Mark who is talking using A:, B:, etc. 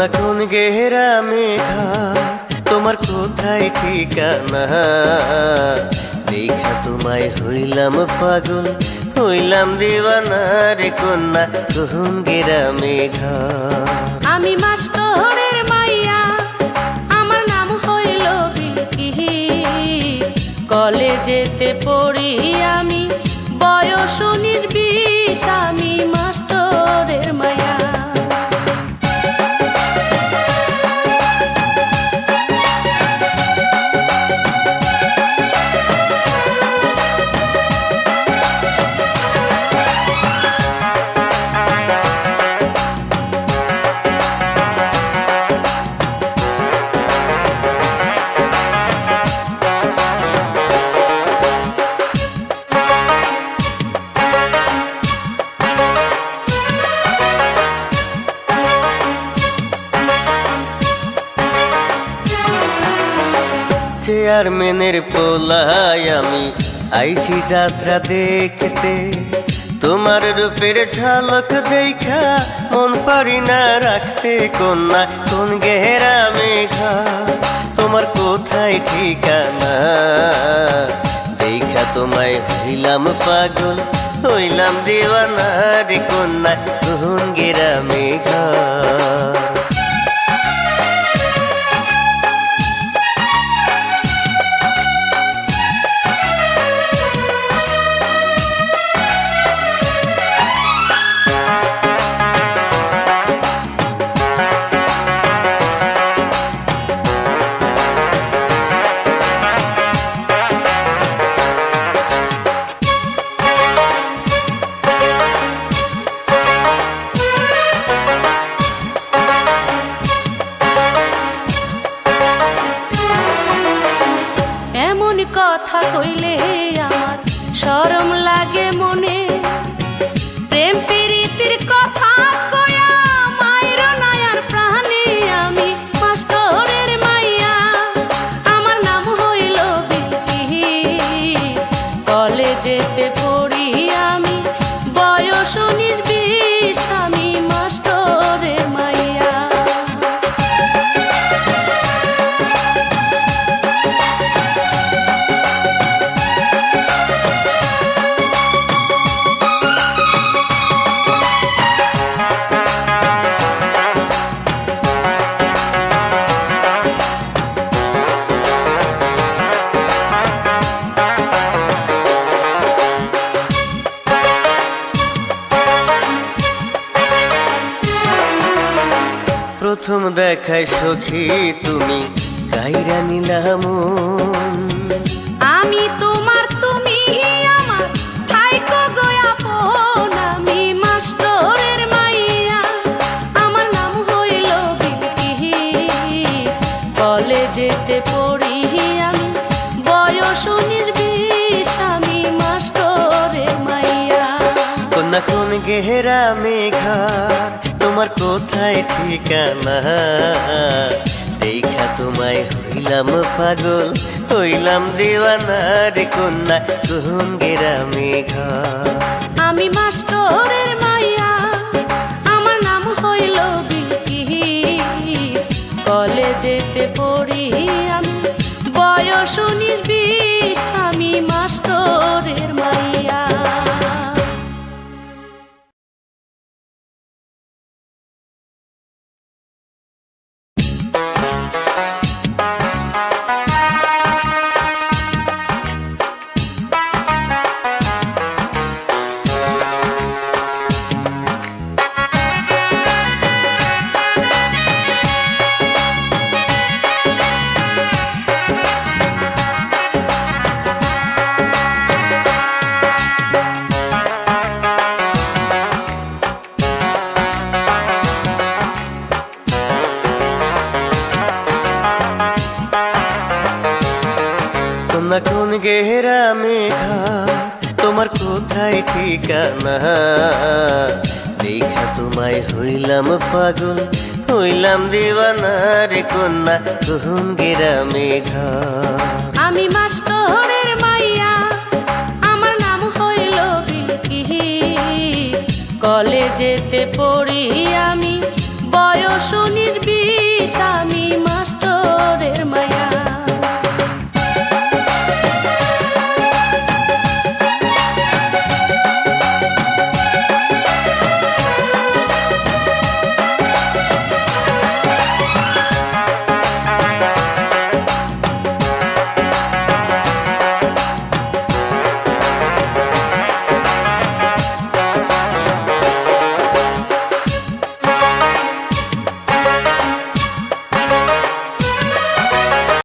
A: গেরা মেঘা? তোমার কোথায় ঠিকানা? দেখা তোমায় হইলাম পাগল, হইলাম দিওয়ানা রে কন্যা কোন গেরা মেঘা।
B: আমি মাস্টরের মাইয়া, আমার নাম হইল বিলকিস কলেজেতে পড়ি আমি, বয়স নির্বিষ, আমি মাস্টরের মাইয়া।
A: চেয়ারম্যানের পোলায় আমি আইসি যাত্রা দেখতে। তোমার রূপের ঝলক দেখা, মন পারি না রাখতে। কন্যা, কোন গেরা মেঘা, তোমার কোথায় ঠিকানা? দেখা তোমায় হইলাম পাগল, হইলাম দিওয়ানা রে কন্যা কোন গেরা মেঘা।
B: কথা কইলে আমার শরম লাগে মনে। প্রেম প্রীতির কথা
A: প্রথম দেখায় সখী তুমি, গাইরা নিলাম।
B: আমি তোমার, তুমি আমার পন আমি মাস্টরের মাইয়া, আমার নাম হইল বিলকিস। কলেজেতে পড়ি আমি, বয়স
A: কোন গেহেরা মেঘা, তোমার কোথায় ঠিকানা? দেখা তোমায় হইলাম পাগল, হইলাম দিওয়ানা রে কন্যা কোন গেরা মেঘা।
B: আমি মাস্টরের মাইয়া, আমার নাম হইল বিলকিস। কলেজেতে পড়ি আমি, বয়স নির্বিষ
A: গেহেরা মেঘা, তোমার কোথায় ঠিকানা? দেখা তোমায় হইলাম পাগল, হইলাম দিওয়ানা রে কন্যা কোন গেরা মেঘা।
B: আমি মাস্টরের মাইয়া, আমার নাম হইল বিলকিস। কলেজেতে পড়ি আমি